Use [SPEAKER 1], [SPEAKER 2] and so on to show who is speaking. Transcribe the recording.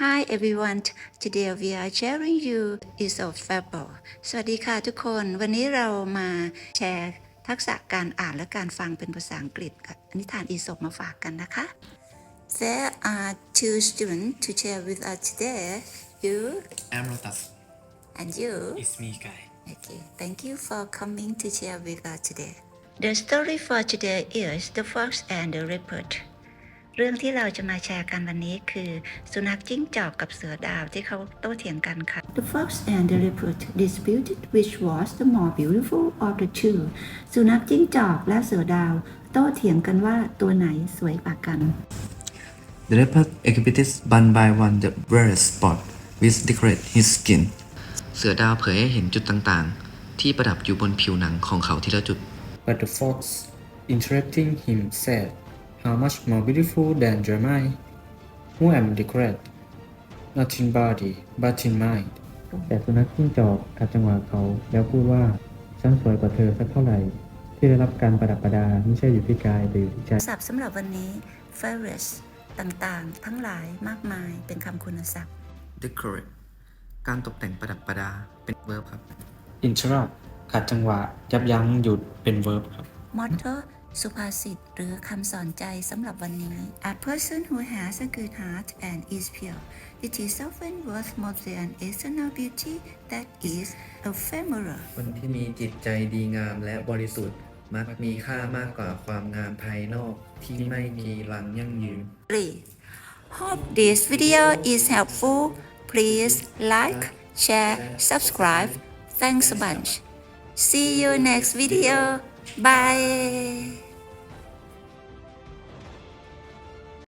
[SPEAKER 1] Hi everyone today we are sharing you is of fable สวัสดีค่ะทุกคน วันนี้เรามาแชร์ทักษะการอ่านและการฟังเป็นภาษาอังกฤษกับนิทานอีสบมาฝากกันนะคะ There are two students to share with us today you
[SPEAKER 2] I'm Lotus.
[SPEAKER 1] and you
[SPEAKER 2] It's me, Guy.
[SPEAKER 1] Okay, thank you for coming to share with us today. The story for today is The Fox and the Leopard. เรื่องที่เราจะมาแชร์กันวันนี้คือ สุนัขจิ้งจอกกับเสือดาวที่เขาโต้เถียงกันค่ะ The fox and the leopard disputed which was the more beautiful of the two สุนัขจิ้งจอกและเสือดาว โต้เถียงกันว่าตัวไหนสวยกว่ากัน
[SPEAKER 3] The leopard exhibits one by one the various spots which decorate his skin. เสือดาวเผยให้เห็นจุดต่างๆ ที่ประดับอยู่บนผิวหนังของเขาทีละจุด
[SPEAKER 2] But the fox, interrupting him, said, How much more beautiful than Jeremiah, who am decorated, not in body, but in mind.
[SPEAKER 4] แต่สุนัขจิ้งจอกขัดจังหวะเขาแล้วพูดว่าฉันสวยกว่าเธอสักเท่าไหร่ ที่ได้รับการประดับประดาไม่ใช่อยู่ที่กายแต่อยู่ที่ใจ
[SPEAKER 1] ศัพท์สำหรับวันนี้ favorites ต่างๆ ทั้งหลายมากมายเป็นคำคุณศัพท์
[SPEAKER 3] decorate การตกแต่งประดับประดาเป็น verb ครับ
[SPEAKER 2] Interrupt ขัดจังหวะยับยั้งหยุดเป็น verb ครับ
[SPEAKER 1] motto สุภาษิตหรือคำสอนใจสำหรับวันนี้ A person who has a good heart and is pure it is often worth more than external beauty that is ephemeral
[SPEAKER 3] คนที่มีจิตใจดีงามและบริสุทธิ์ มักมีค่ามากกว่าความงามภายนอกที่ไม่มีรังยั่งยืน
[SPEAKER 1] 3. Hope this video is helpful. Please like, share, subscribe. Thanks a bunch. See you next video. Bye.